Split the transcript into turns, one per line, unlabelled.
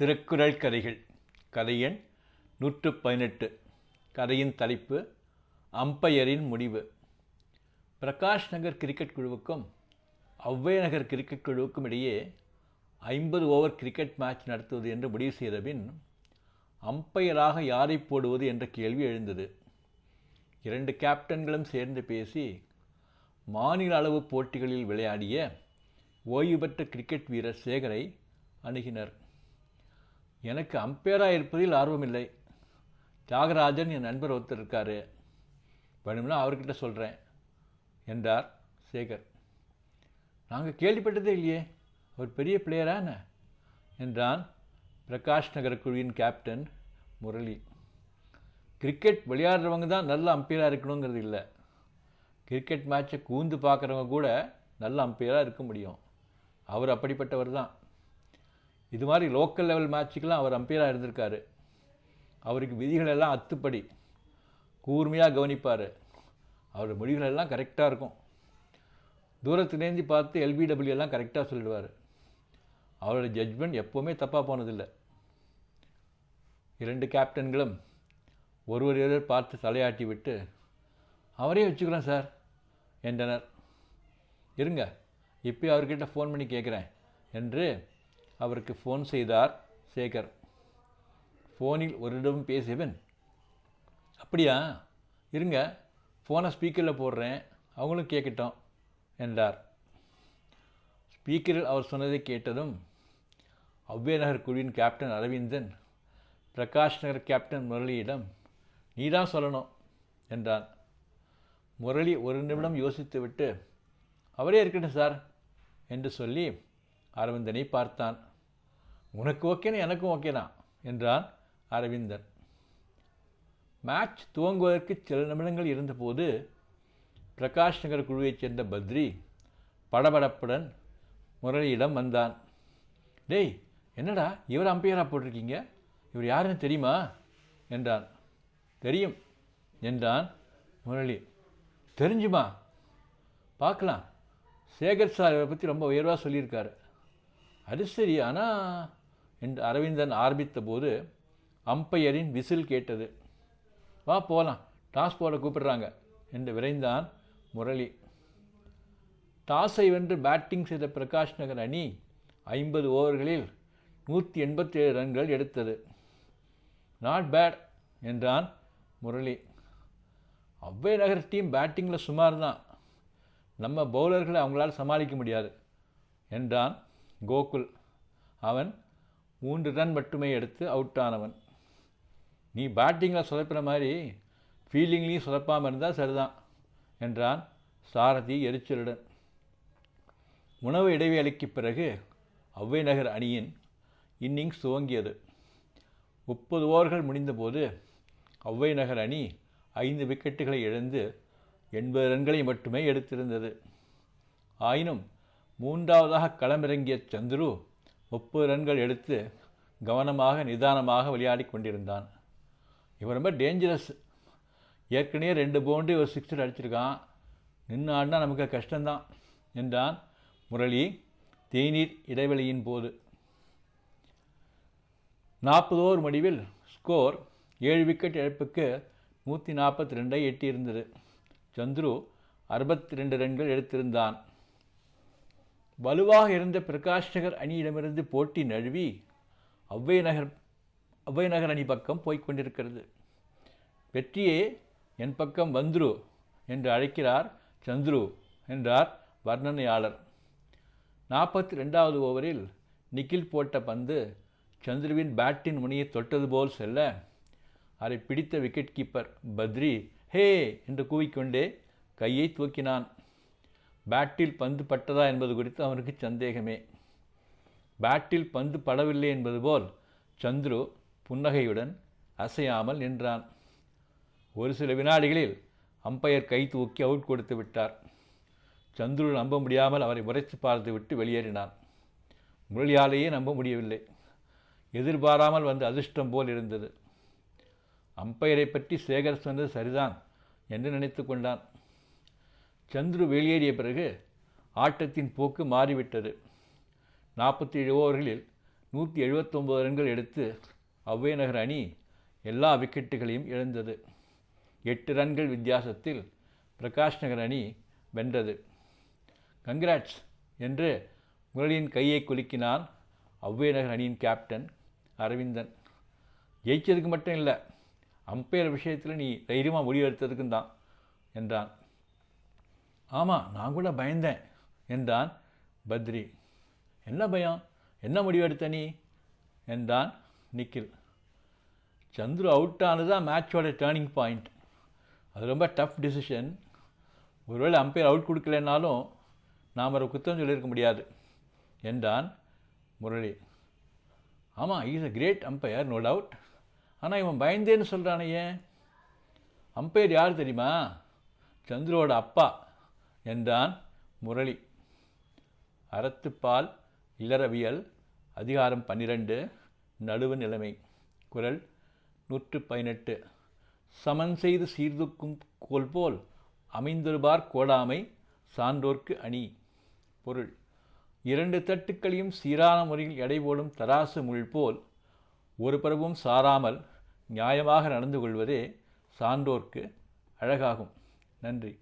திருக்குறள் கதைகள். கதை எண் நூற்று பதினெட்டு கதையின் தலைப்பு அம்பையரின் முடிவு. பிரகாஷ் நகர் கிரிக்கெட் குழுவுக்கும் ஔவை நகர் கிரிக்கெட் குழுவுக்கும் இடையே ஐம்பது ஓவர் கிரிக்கெட் மேட்ச் நடத்துவது என்று முடிவு செய்த பின் அம்பையராக யாரை போடுவது என்ற கேள்வி எழுந்தது. இரண்டு கேப்டன்களும் சேர்ந்து பேசி மாநில அளவு போட்டிகளில் விளையாடிய ஓய்வு பெற்ற கிரிக்கெட் வீரர் சேகரை அணுகினர். எனக்கு அம்பையராக இருப்பதில் ஆர்வம் இல்லை தியாகராஜன் என் நண்பர் ஒருத்தர் இருக்கார் வேணும்னா அவர்கிட்ட சொல்கிறேன் என்றார் சேகர். நாங்கள் கேள்விப்பட்டதே இல்லையே அவர் பெரிய பிளேயரா என்ன? என்றான் பிரகாஷ் நகர் குழுவின் கேப்டன் முரளி. கிரிக்கெட் விளையாடுறவங்க தான் நல்ல அம்பையராக இருக்கணுங்கிறது இல்லை. கிரிக்கெட் மேட்ச்சை கூந்து பார்க்குறவங்க கூட நல்ல அம்பையராக இருக்க முடியும். அவர் அப்படிப்பட்டவர் தான். இது மாதிரி லோக்கல் லெவல் மேட்சுக்கெலாம் அவர் அம்பையராக இருந்திருக்காரு. அவருக்கு விதிகளெல்லாம் அத்துப்படி. கூர்மையாக கவனிப்பார். அவர் மொழிகளெல்லாம் கரெக்டாக இருக்கும். தூரத்துலேருந்து பார்த்து எல்பிடபிள்யூ எல்லாம் கரெக்டாக சொல்லிடுவார். அவரோட ஜட்ஜ்மெண்ட் எப்போவுமே தப்பாக போனதில்லை. இரண்டு கேப்டன்களும் ஒருவர் இருவர் பார்த்து தலையாட்டி விட்டு அவரே வச்சுக்கிறோம் சார் என்றனர். இருங்க இப்போ அவர்கிட்ட ஃபோன் பண்ணி கேட்குறேன் என்று அவருக்கு ஃபோன் செய்தார் சேகர். ஃபோனில் ஒருடம் பேசியவன் அப்படியா? இருங்க ஃபோனை ஸ்பீக்கரில் போடுறேன். அவங்களும் கேட்கட்டும் என்றார். ஸ்பீக்கரில் அவர் சொன்னதை கேட்டதும் அவ்வே நகர் குழுவின் கேப்டன் அரவிந்தன் பிரகாஷ் நகர் கேப்டன் முரளியிடம் நீ தான் சொல்லணும் என்றான். முரளி ஒரு நிமிடம் யோசித்துவிட்டு அவரே இருக்கட்டும் சார் என்று சொல்லி அரவிந்தனை பார்த்தான். உனக்கு ஓகேனா எனக்கும் ஓகேனா? என்றான் அரவிந்தன். மேட்ச் துவங்குவதற்கு சில நிமிடங்கள் இருந்தபோது பிரகாஷ் நகர் குழுவைச் சேர்ந்த பத்ரி படபடப்புடன் முரளியிடம் வந்தான். டேய் என்னடா இவர் அம்பையராக போட்டிருக்கீங்க? இவர் யாருன்னு தெரியுமா? என்றான். தெரியும் என்றான் முரளி. தெரிஞ்சுமா? பார்க்கலாம். சேகர் சார் இவரை பற்றி ரொம்ப உயர்வாக சொல்லியிருக்காரு. அது சரி ஆனால் என்று அரவிந்தன் ஆரம்பித்த போது அம்பையரின் விசில் கேட்டது. வா போகலாம் டாஸ் போட கூப்பிடுறாங்க என்று விரைந்தான் முரளி. டாஸை வென்று பேட்டிங் செய்த பிரகாஷ் நகர் அணி ஐம்பது ஓவர்களில் நூற்றி எண்பத்தேழு ரன்கள் எடுத்தது. நாட் பேட் என்றான் முரளி. அவ்வை நகர் டீம் பேட்டிங்கில் சுமார் தான் நம்ம பவுலர்களை அவங்களால் சமாளிக்க முடியாது என்றான் கோகுல். அவன் மூன்று ரன் மட்டுமே எடுத்து அவுட் ஆனவன் நீ பேட்டிங்கில் சொதப்பின மாதிரி ஃபீல்டிங்லேயும் சொதப்பாமல் இருந்தால் சரிதான் என்றான் சாரதி எரிச்சலுடன். உணவு இடைவேளைக்கு பிறகு அவ்வை நகர் அணியின் இன்னிங்ஸ் துவங்கியது. முப்பது ஓவர்கள் முடிந்தபோது அவ்வை நகர் அணி ஐந்து விக்கெட்டுகளை இழந்து எண்பது ரன்களை மட்டுமே எடுத்திருந்தது. ஆயினும் மூன்றாவதாக களமிறங்கிய சந்துரு முப்பது ரன்கள் எடுத்து கவனமாக நிதானமாக விளையாடி கொண்டிருந்தான். இவன் ரொம்ப டேஞ்சரஸ் ஏற்கனவே ரெண்டு பவுண்டு ஒரு சிக்ஸர் அடிச்சிருக்கான். நின்று ஆடினா நமக்கு கஷ்டம்தான் என்றான் முரளி தேநீர் இடைவெளியின் போது. நாற்பது ஓவர் முடிவில் ஸ்கோர் ஏழு விக்கெட் இழப்புக்கு நூற்றி நாற்பத்தி ரெண்டை எட்டியிருந்தது. சந்துரு அறுபத்தி ரெண்டு ரன்கள் எடுத்திருந்தான். வலுவாக இருந்த பிரகாஷ் நகர் அணியிடமிருந்து போட்டி நழுவி அவ்வை நகர் அவ்வை நகர் அணி பக்கம் போய்கொண்டிருக்கிறது வெற்றியே என் பக்கம் வந்துரு என்று அழைக்கிறார் சந்துரு என்றார் வர்ணனையாளர். நாற்பத்தி ரெண்டாவது ஓவரில் நிக்கில் போட்ட பந்து சந்துருவின் பேட்டின் முனையை தொட்டது போல் செல்ல அதை பிடித்த விக்கெட் கீப்பர் பத்ரி ஹே என்று கூவிக்கொண்டே கையை தூக்கினான். பேட்டில் பந்து பட்டதா என்பது குறித்து அவனுக்கு சந்தேகமே. பேட்டில் பந்து படவில்லை என்பது போல் சந்துரு புன்னகையுடன் அசையாமல் நின்றான். ஒரு சில வினாடிகளில் அம்பையர் கை தூக்கி அவுட் கொடுத்து விட்டார். சந்துரு நம்ப முடியாமல் அவரை முறைத்து பார்த்து விட்டு வெளியேறினான். முரளியாலேயே நம்ப முடியவில்லை. எதிர்பாராமல் வந்த அதிர்ஷ்டம் போல் இருந்தது. அம்பையரை பற்றி சேகர் சொன்னது சரிதான் என்று நினைத்து கொண்டான். சந்துரு வெளியேறிய பிறகு ஆட்டத்தின் போக்கு மாறிவிட்டது. நாற்பத்தி ஏழு ஓவர்களில் நூற்றி எழுபத்தொம்போது ரன்கள் எடுத்து அவ்வே நகர் அணி எல்லா விக்கெட்டுகளையும் இழந்தது. எட்டு ரன்கள் வித்தியாசத்தில் பிரகாஷ் நகர் அணி வென்றது. கங்க்ராட்ஸ் என்று முரளியின் கையை குலுக்கினான் அவ்வே நகர் அணியின் கேப்டன் அரவிந்தன். ஜெயிச்சதுக்கு மட்டும் இல்லை அம்பையர் விஷயத்தில் நீ தைரியமாக முடிவெடுத்ததுக்கும் தான் என்றான். ஆமாம் நான் கூட பயந்தேன் என்றான் பத்ரி. என்ன பயம்? என்ன முடிவெடுத்த நீ? என்றான் நிக்கில். சந்துரு அவுட் ஆனது தான் மேட்சோட டேர்னிங் பாயிண்ட் அது ரொம்ப டஃப் டிசிஷன் ஒருவேளை அம்பையர் அவுட் கொடுக்கலனாலும் நாம் ஒரு குத்தம் சொல்லியிருக்க முடியாது என்றான் முரளி. ஆமாம் is a great umpire no doubt ஆனால் இவன் பயந்தேன்னு சொல்கிறானே ஏன்? அம்பையர் யார் தெரியுமா? சந்துருவோட அப்பா. என்றான் முரளி. அறத்துப்பால் இளறவியல் அதிகாரம் பன்னிரண்டு நடுவு நிலைமை. குரல் நூற்று பதினெட்டு. சமன் செய்து சீர்தூக்கும் கோல் போல் அமைந்திருபார் கோடாமை சான்றோர்க்கு அணி. பொருள் இரண்டு தட்டுக்களையும் சீரான முறையில் எடை போடும் தராசு முள் போல் ஒரு பருவம் சாராமல் நியாயமாக நடந்து கொள்வதே சான்றோர்க்கு அழகாகும். நன்றி.